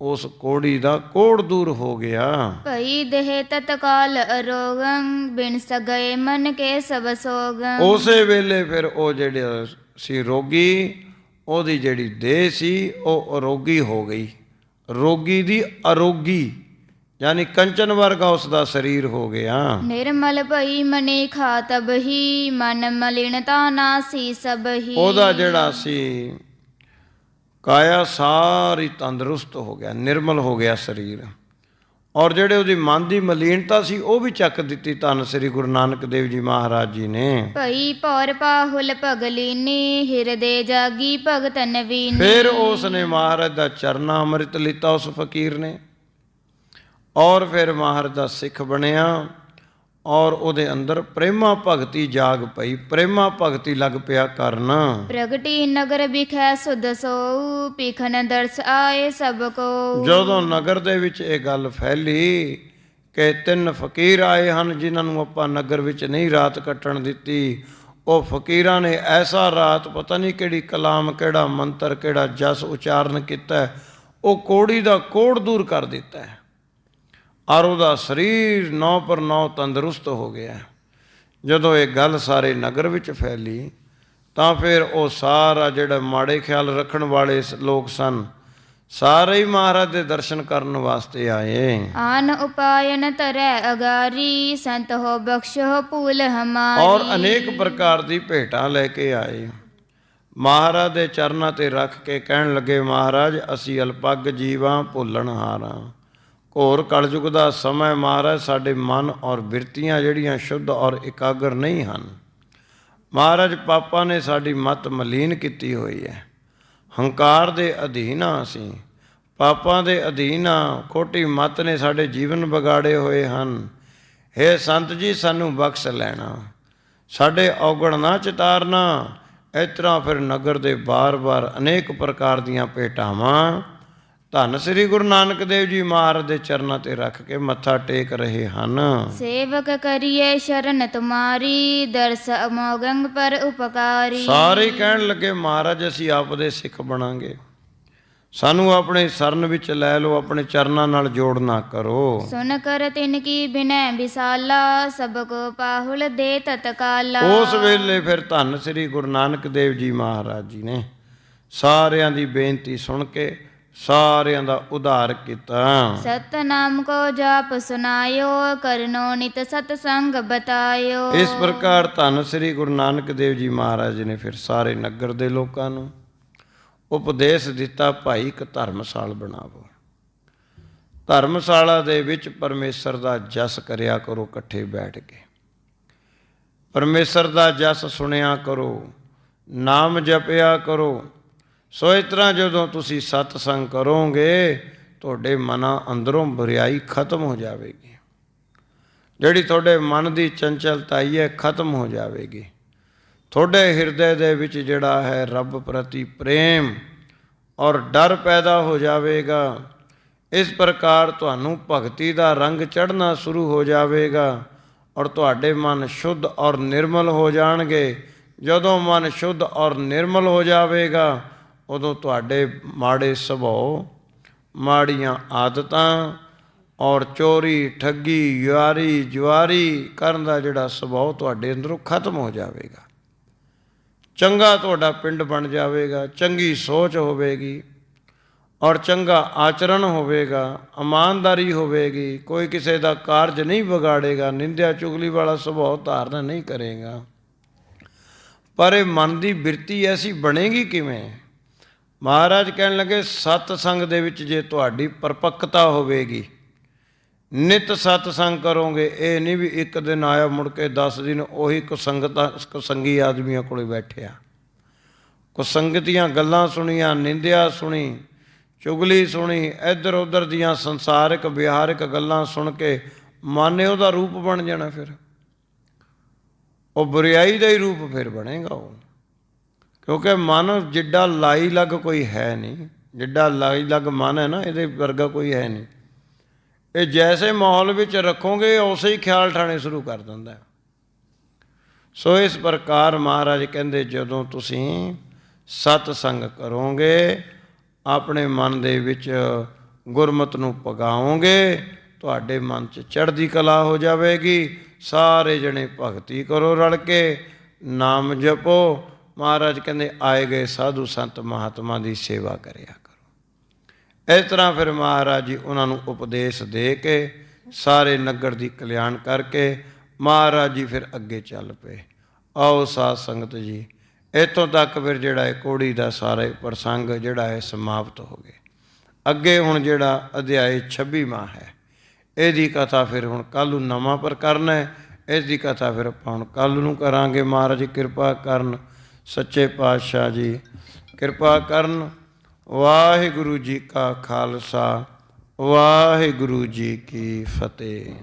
ਉਸ ਕੋੜੀ ਦਾ ਕੋੜ ਦੂਰ ਹੋ ਗਿਆ। ਭਈ ਦੇਹ ਤਤਕਾਲ ਅਰੋਗੰ ਬਿਨ ਸਗਏ ਮਨ ਕੇ ਸਭ ਸੋਗੰ। ਉਸੇ ਵੇਲੇ ਫਿਰ ਉਹ ਜਿਹੜੇ ਸੀ ਰੋਗੀ ਉਹਦੀ ਜਿਹੜੀ ਦੇਹ ਸੀ ਉਹ ਅਰੋਗੀ ਹੋ ਗਈ। ਰੋਗੀ ਦੀ ਅਰੋਗੀ ਯਾਨੀ ਕੰਚਨ ਵਰਗਾ ਉਸ ਦਾ ਸਰੀਰ ਹੋ ਗਿਆ। ਨਿਰਮਲ ਭਈ ਮਨੇ ਖਾਤਬ ਹੀ ਮਨ ਮਲਿਨਤਾ ਨਾਸੀ ਸਭ ਹੀ। ਉਹਦਾ ਜਿਹੜਾ ਸੀ ਕਾਇਆ ਸਾਰੀ ਤੰਦਰੁਸਤ ਹੋ ਗਿਆ ਨਿਰਮਲ ਹੋ ਗਿਆ ਸਰੀਰ। ਔਰ ਜਿਹੜੇ ਉਹਦੀ ਮਨ ਦੀ ਮਲੀਨਤਾ ਸੀ ਉਹ ਵੀ ਚੱਕ ਦਿੱਤੀ ਧੰਨ ਸ੍ਰੀ ਗੁਰੂ ਨਾਨਕ ਦੇਵ ਜੀ ਮਹਾਰਾਜ ਜੀ ਨੇ। ਭਈ ਪੌਰ ਪਾਹੁਲ ਭਗਲੀਨੀ ਹਿਰਦੇ ਜਾਗੀ ਭਗਤ ਨਵੀਨੀ। ਫਿਰ ਉਸ ਨੇ ਮਹਾਰਾਜ ਦਾ ਚਰਨਾ ਅੰਮ੍ਰਿਤ ਲਿੱਤਾ ਉਸ ਫਕੀਰ ਨੇ। ਔਰ ਫਿਰ ਮਹਾਰਾਜ ਦਾ ਸਿੱਖ ਬਣਿਆ। ਔਰ ਉਹਦੇ ਅੰਦਰ ਪ੍ਰੇਮਾ ਭਗਤੀ ਜਾਗ ਪਈ। ਪ੍ਰੇਮਾ ਭਗਤੀ ਲੱਗ ਪਿਆ ਕਰਨ। ਪ੍ਰਗਟੀ ਨਗਰ ਬਿਖੈ ਸੁਧ ਪਿਖਨ ਦਰਸ ਆਏ ਸਭ ਕੋ ਜਦੋਂ ਨਗਰ ਦੇ ਵਿੱਚ ਇਹ ਗੱਲ ਫੈਲੀ ਕਿ ਤਿੰਨ ਫਕੀਰ ਆਏ ਹਨ ਜਿਨ੍ਹਾਂ ਨੂੰ ਆਪਾਂ ਨਗਰ ਵਿੱਚ ਨਹੀਂ ਰਾਤ ਕੱਟਣ ਦਿੱਤੀ ਉਹ ਫਕੀਰਾਂ ਨੇ ਐਸਾ ਰਾਤ ਪਤਾ ਨਹੀਂ ਕਿਹੜੀ ਕਲਾਮ ਕਿਹੜਾ ਮੰਤਰ ਕਿਹੜਾ ਜਸ ਉਚਾਰਨ ਕੀਤਾ ਉਹ ਕੋੜੀ ਦਾ ਕੋੜ ਦੂਰ ਕਰ ਦਿੱਤਾ ਹੈ। ਔਰ ਉਹਦਾ ਸਰੀਰ ਨੌ ਪਰ ਨੌ ਤੰਦਰੁਸਤ ਹੋ ਗਿਆ। ਜਦੋਂ ਇਹ ਗੱਲ ਸਾਰੇ ਨਗਰ ਵਿੱਚ ਫੈਲੀ ਤਾਂ ਫਿਰ ਉਹ ਸਾਰਾ ਜਿਹੜਾ ਮਾੜੇ ਖਿਆਲ ਰੱਖਣ ਵਾਲੇ ਲੋਕ ਸਨ ਸਾਰੇ ਹੀ ਮਹਾਰਾਜ ਦੇ ਦਰਸ਼ਨ ਕਰਨ ਵਾਸਤੇ ਆਏ। ਆਨ ਉਪਾਇਨ ਤਰੈ ਅਗਾਰੀ ਸੰਤ ਹੋ ਬਖਸ਼ੋ ਪੂਲ ਹਮਾਰੀ। ਔਰ ਅਨੇਕ ਪ੍ਰਕਾਰ ਦੀ ਭੇਟਾਂ ਲੈ ਕੇ ਆਏ। ਮਹਾਰਾਜ ਦੇ ਚਰਨਾਂ ਤੇ ਰੱਖ ਕੇ ਕਹਿਣ ਲੱਗੇ ਮਹਾਰਾਜ ਅਸੀਂ ਅਲਪੱਗ ਜੀਵਾਂ ਭੁੱਲਣ ਹਾਰਾਂ ਘੋਰ ਕਲਯੁਗ ਦਾ ਸਮਾਂ ਮਹਾਰਾਜ ਸਾਡੇ ਮਨ ਔਰ ਬਿਰਤੀਆਂ ਜਿਹੜੀਆਂ ਸ਼ੁੱਧ ਔਰ ਇਕਾਗਰ ਨਹੀਂ ਹਨ। ਮਹਾਰਾਜ ਪਾਪਾ ਨੇ ਸਾਡੀ ਮਤ ਮਲੀਨ ਕੀਤੀ ਹੋਈ ਹੈ। ਹੰਕਾਰ ਦੇ ਅਧੀਨ ਆ ਅਸੀਂ। ਪਾਪਾਂ ਦੇ ਅਧੀਨ ਆ ਖੋਟੀ ਮਤ ਨੇ ਸਾਡੇ ਜੀਵਨ ਵਿਗਾੜੇ ਹੋਏ ਹਨ। ਹੇ ਸੰਤ ਜੀ, ਸਾਨੂੰ ਬਖਸ਼ ਲੈਣਾ। ਸਾਡੇ ਔਗਣ ਨਾ ਚਿਤਾਰਨਾ। ਇਸ ਤਰ੍ਹਾਂ ਫਿਰ ਨਗਰ ਦੇ ਬਾਰ-ਬਾਰ ਅਨੇਕ ਪ੍ਰਕਾਰ ਦੀਆਂ ਭੇਟਾਵਾਂ ਧੰਨ ਸ੍ਰੀ ਗੁਰੂ ਨਾਨਕ ਦੇਵ ਜੀ ਮਹਾਰਾਜ ਦੇ ਚਰਨਾਂ ਤੇ ਰੱਖ ਕੇ ਮੱਥਾ ਟੇਕ ਰਹੇ ਹਨ। ਸੇਵਕ ਕਰੀਏ ਸ਼ਰਨ ਤੁਮਾਰੀ ਦਰਸ ਅਮੋਗੰਗ ਪਰ ਉਪਕਾਰੀ। ਸਾਰੇ ਕਹਿਣ ਲੱਗੇ ਮਹਾਰਾਜ ਅਸੀਂ ਆਪ ਦੇ ਸਿੱਖ ਬਣਾਂਗੇ। ਸਾਨੂੰ ਆਪਣੇ ਸਰਨ ਵਿੱਚ ਲੈ ਲਓ ਆਪਣੇ ਚਰਨਾਂ ਨਾਲ ਜੋੜਨਾ ਕਰੋ। ਸੁਨ ਕਰ ਤਿਨ ਕੀ ਬਿਨੈ ਵਿਸਾਲਾ ਸਭ ਕੋ ਪਾਹੁਲ ਦੇ ਤਤਕਾਲਾ। ਉਸ ਵੇਲੇ ਫਿਰ ਧੰਨ ਸ੍ਰੀ ਗੁਰੂ ਨਾਨਕ ਦੇਵ ਜੀ ਮਹਾਰਾਜ ਜੀ ਨੇ ਸਾਰਿਆਂ ਦੀ ਬੇਨਤੀ ਸੁਣ ਕੇ ਸਾਰਿਆਂ ਦਾ ਉਧਾਰ ਕੀਤਾ। ਸਤਨਾਮ ਕੋ ਜਾਪ ਸੁਨਾਇਓ ਕਰਨੋ ਨਿਤ ਸਤ ਸੰਗ ਬਤਾਇਓ। ਇਸ ਪ੍ਰਕਾਰ ਧੰਨ ਸ੍ਰੀ ਗੁਰੂ ਨਾਨਕ ਦੇਵ ਜੀ ਮਹਾਰਾਜ ਨੇ ਫਿਰ ਸਾਰੇ ਨਗਰ ਦੇ ਲੋਕਾਂ ਨੂੰ ਉਪਦੇਸ਼ ਦਿੱਤਾ ਭਾਈ ਇੱਕ ਧਰਮਸਾਲ ਬਣਾਵੋ। ਧਰਮਸ਼ਾਲਾ ਦੇ ਵਿੱਚ ਪਰਮੇਸ਼ਰ ਦਾ ਜਸ ਕਰਿਆ ਕਰੋ ਇਕੱਠੇ ਬੈਠ ਕੇ। ਪਰਮੇਸ਼ਰ ਦਾ ਜਸ ਸੁਣਿਆ ਕਰੋ ਨਾਮ ਜਪਿਆ ਕਰੋ ਸੋ ਇਸ ਤਰ੍ਹਾਂ ਜਦੋਂ ਤੁਸੀਂ ਸਤ ਸੰਗ ਕਰੋਗੇ, ਤੁਹਾਡੇ ਮਨਾਂ ਅੰਦਰੋਂ ਬੁਰਾਈ ਖਤਮ ਹੋ ਜਾਵੇਗੀ। ਜਿਹੜੀ ਤੁਹਾਡੇ ਮਨ ਦੀ ਚੰਚਲਤਾਈ ਹੈ, ਖਤਮ ਹੋ ਜਾਵੇਗੀ। ਤੁਹਾਡੇ ਹਿਰਦੇ ਦੇ ਵਿੱਚ ਜਿਹੜਾ ਹੈ ਰੱਬ ਪ੍ਰਤੀ ਪ੍ਰੇਮ ਔਰ ਡਰ ਪੈਦਾ ਹੋ ਜਾਵੇਗਾ। ਇਸ ਪ੍ਰਕਾਰ ਤੁਹਾਨੂੰ ਭਗਤੀ ਦਾ ਰੰਗ ਚੜ੍ਹਨਾ ਸ਼ੁਰੂ ਹੋ ਜਾਵੇਗਾ ਔਰ ਤੁਹਾਡੇ ਮਨ ਸ਼ੁੱਧ ਔਰ ਨਿਰਮਲ ਹੋ ਜਾਣਗੇ। ਜਦੋਂ ਮਨ ਸ਼ੁੱਧ ਔਰ ਨਿਰਮਲ ਹੋ ਜਾਵੇਗਾ ਉਦੋਂ ਤੁਹਾਡੇ ਮਾੜੇ ਸੁਭਾਅ, ਮਾੜੀਆਂ ਆਦਤਾਂ ਔਰ ਚੋਰੀ, ਠੱਗੀ ਯਾਰੀ ਜੁਆਰੀ ਕਰਨ ਦਾ ਜਿਹੜਾ ਸੁਭਾਅ ਤੁਹਾਡੇ ਅੰਦਰੋਂ ਖਤਮ ਹੋ ਜਾਵੇਗਾ। ਚੰਗਾ ਤੁਹਾਡਾ ਪਿੰਡ ਬਣ ਜਾਵੇਗਾ, ਚੰਗੀ ਸੋਚ ਹੋਵੇਗੀ ਔਰ ਚੰਗਾ ਆਚਰਣ ਹੋਵੇਗਾ, ਇਮਾਨਦਾਰੀ ਹੋਵੇਗੀ, ਕੋਈ ਕਿਸੇ ਦਾ ਕਾਰਜ ਨਹੀਂ ਵਿਗਾੜੇਗਾ, ਨਿੰਦਿਆ ਚੁਗਲੀ ਵਾਲਾ ਸੁਭਾਅ ਧਾਰਨ ਨਹੀਂ ਕਰੇਗਾ। ਪਰ ਇਹ ਮਨ ਦੀ ਬਿਰਤੀ ਐਸੀ ਬਣੇਗੀ ਕਿਵੇਂ? ਮਹਾਰਾਜ ਕਹਿਣ ਲੱਗੇ ਸਤ ਸੰਗ ਦੇ ਵਿੱਚ ਜੇ ਤੁਹਾਡੀ ਪਰਪੱਕਤਾ ਹੋਵੇਗੀ, ਨਿਤ ਸਤ ਸੰਗ ਕਰੋਗੇ, ਇਹ ਨਹੀਂ ਵੀ ਇੱਕ ਦਿਨ ਆਇਆ ਮੁੜ ਕੇ 10 ਦਿਨ ਉਹੀ ਕੁਸੰਗਤਾ ਕੁਸੰਗੀ ਆਦਮੀਆਂ ਕੋਲੇ ਬੈਠਿਆ। ਕੁਸੰਗਤੀਆਂ ਗੱਲਾਂ ਸੁਣੀਆਂ, ਨਿੰਦਿਆ ਸੁਣੀ, ਚੁਗਲੀ ਸੁਣੀ ਇੱਧਰ ਉੱਧਰ ਦੀਆਂ ਸੰਸਾਰਿਕ, ਵਿਹਾਰਿਕ ਗੱਲਾਂ ਸੁਣ ਕੇ ਮਨ ਉਹਦਾ ਰੂਪ ਬਣ ਜਾਣਾ ਫਿਰ। ਉਹ ਬੁਰੀਾਈ ਦਾ ਹੀ ਰੂਪ ਫਿਰ ਬਣੇਗਾ ਉਹ। ਕਿਉਂਕਿ ਮਨ ਜਿੱਡਾ ਲਾਈ ਲੱਗ ਕੋਈ ਹੈ ਨਹੀਂ, ਜਿੱਡਾ ਲਾਈ ਲੱਗ ਮਨ ਹੈ ਨਾ, ਇਹਦੇ ਵਰਗਾ ਕੋਈ ਹੈ ਨਹੀਂ। ਇਹ ਜੈਸੇ ਮਾਹੌਲ ਵਿੱਚ ਰੱਖੋਗੇ, ਉਸੇ ਹੀ ਖਿਆਲ ਠਾਣੇ ਸ਼ੁਰੂ ਕਰ ਦਿੰਦਾ ਹੈ। ਸੋ ਇਸ ਪ੍ਰਕਾਰ ਮਹਾਰਾਜ ਕਹਿੰਦੇ, ਜਦੋਂ ਤੁਸੀਂ ਸਤ ਸੰਗ ਕਰੋਗੇ, ਆਪਣੇ ਮਨ ਦੇ ਵਿੱਚ ਗੁਰਮਤ ਨੂੰ ਪਗਾਓਗੇ, ਤੁਹਾਡੇ ਮਨ 'ਚ ਚੜ੍ਹਦੀ ਕਲਾ ਹੋ ਜਾਵੇਗੀ। ਸਾਰੇ ਜਣੇ ਭਗਤੀ ਕਰੋ ਰਲ ਕੇ, ਨਾਮ ਜਪੋ ਮਹਾਰਾਜ ਕਹਿੰਦੇ, ਆਏ ਗਏ ਸਾਧੂ ਸੰਤ ਮਹਾਤਮਾ ਦੀ ਸੇਵਾ ਕਰਿਆ ਕਰੋ। ਇਸ ਤਰ੍ਹਾਂ ਫਿਰ ਮਹਾਰਾਜ ਜੀ ਉਹਨਾਂ ਨੂੰ ਉਪਦੇਸ਼ ਦੇ ਕੇ, ਸਾਰੇ ਨਗਰ ਦੀ ਕਲਿਆਣ ਕਰਕੇ ਮਹਾਰਾਜ ਜੀ ਫਿਰ ਅੱਗੇ ਚੱਲ ਪਏ। ਆਓ ਸਾਧ ਸੰਗਤ ਜੀ, ਇੱਥੋਂ ਤੱਕ ਫਿਰ ਜਿਹੜਾ ਹੈ ਕੋੜੀ ਦਾ ਸਾਰੇ ਪ੍ਰਸੰਗ, ਜਿਹੜਾ ਹੈ ਸਮਾਪਤ ਹੋ ਗਿਆ। ਅੱਗੇ ਹੁਣ ਜਿਹੜਾ ਅਧਿਆਇ 26ਵਾਂ ਹੈ, ਇਹਦੀ ਕਥਾ ਫਿਰ ਹੁਣ ਕੱਲ ਨੂੰ ਨਵਾਂ ਪਰ ਕਰਨਾ ਹੈ। ਇਸ ਦੀ ਕਥਾ ਫਿਰ ਆਪਾਂ ਹੁਣ ਕੱਲ ਨੂੰ ਕਰਾਂਗੇ। ਮਹਾਰਾਜ ਕਿਰਪਾ ਕਰਨ ਸੱਚੇ ਪਾਤਸ਼ਾਹ ਜੀ ਕਿਰਪਾ ਕਰਨ। ਵਾਹਿਗੁਰੂ ਜੀ ਕਾ ਖਾਲਸਾ ਵਾਹਿਗੁਰੂ ਜੀ ਕੀ ਫਤਿਹ।